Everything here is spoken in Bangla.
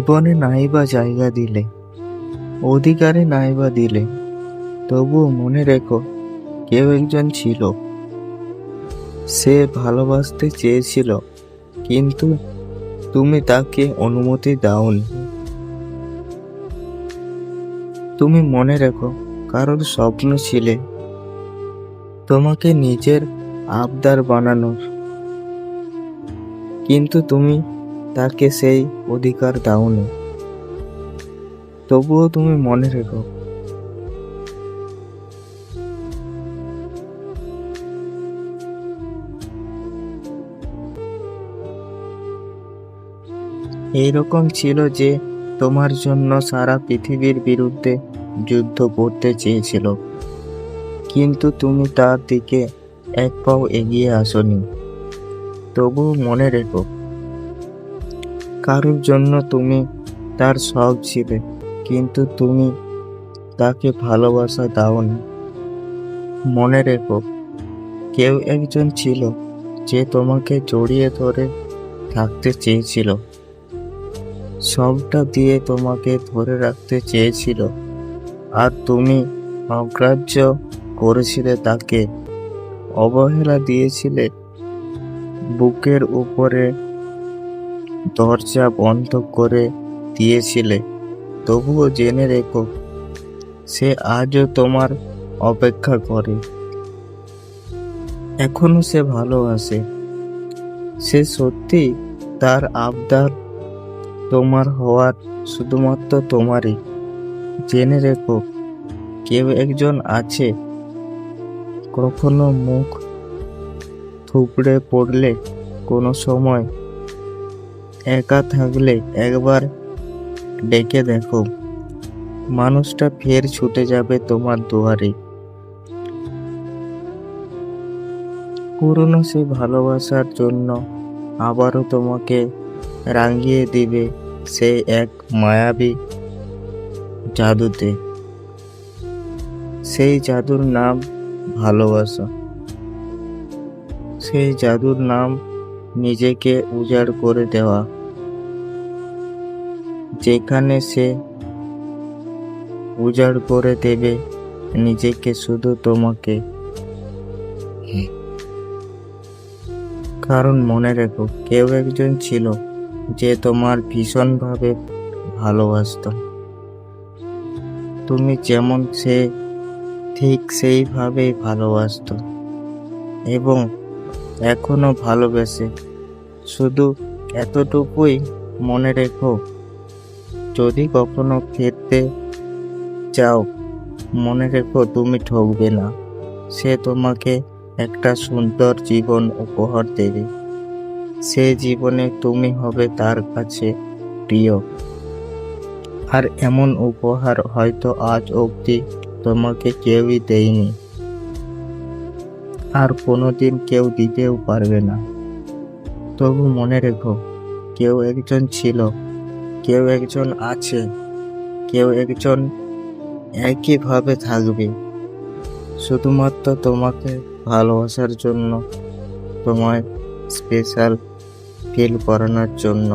জীবনে নাইবা জায়গা দিলে, অধিকারে নাইবা দিলে, তবুও মনে রেখো, কেউ একজন ছিল। সে ভালোবাসতে চেয়েছিল, কিন্তু তুমি তাকে অনুমতি দাওনি। তুমি মনে রেখো, কারোর স্বপ্ন ছিলে তোমাকে নিজের আবদার বানানোর। কিন্তু তুমি তাকে সেই অধিকার দাওনি। তবুও তুমি মনে রেখো। এইরকম ছিল যে তোমার জন্য সারা পৃথিবীর বিরুদ্ধে যুদ্ধ করতে চেয়েছিল। কিন্তু তুমি তার দিকে এক পাও এগিয়ে আসনি। তবুও মনে রেখো। কারোর জন্য তুমি তার সব ছিলে, কিন্তু তুমি তাকে ভালোবাসা দাও দাওনি। মনে রেখো, কেউ একজন ছিল যে তোমাকে জড়িয়ে ধরে থাকতে চেয়েছিল। সবটা দিয়ে তোমাকে ধরে রাখতে চেয়েছিল। আর তুমি অগ্রাহ্য করেছিলে তাকে। অবহেলা দিয়েছিলে বুকের উপরে দরজা বন্ধ করে দিয়েছিলে, তবুও জেনে রেখো, সে আজও তোমার অপেক্ষা করে। এখনও সে ভালোবাসে সে সত্যি তার আবদার তোমার হওয়ার শুধুমাত্র তোমারই। জেনে রেখো, কেউ একজন আছে, কখনো মুখ থুবড়ে পড়লে কোনো সময় একা থাকলে একবার ডেকে দেখো। মানুষটা ফের ছুটে যাবে তোমার দুয়ারে। পুরনো সে ভালোবাসার জন্য আবারও তোমাকে রাঙিয়ে দিবে সে এক মায়াবী জাদুতে। সেই জাদুর নাম ভালোবাসা। সেই জাদুর নাম নিজেকে উজাড় করে দেওয়া। যেখানে সে উজাড় করে দেবে, নিজেকে শুধু তোমাকে। কারণ মনে রেখো, কেউ একজন ছিল যে তোমার ভীষণভাবে ভালোবাসত। তুমি যেমন সে ঠিক সেইভাবেই ভালোবাসত এবং এখনও ভালোবেসে। শুধু এতটুকুই মনে রেখো যদি কখনো খেতে চাও, মনে রেখো তুমি ঠকবে না। সে তোমাকে একটা সুন্দর জীবন উপহার দেবে। সে জীবনে তুমি হবে তার কাছে প্রিয়। আর এমন উপহার হয়তো আজ অবধি তোমাকে কেউই দেয়নি। আর কোনোদিন কেউ দিতেও পারবে না। তবু মনে রেখো, কেউ একজন ছিল কেউ একজন আছে, কেউ একজন একইভাবে থাকবে। শুধুমাত্র তোমাকে ভালোবাসার জন্য, তোমায় স্পেশাল ফিল করানোর জন্য।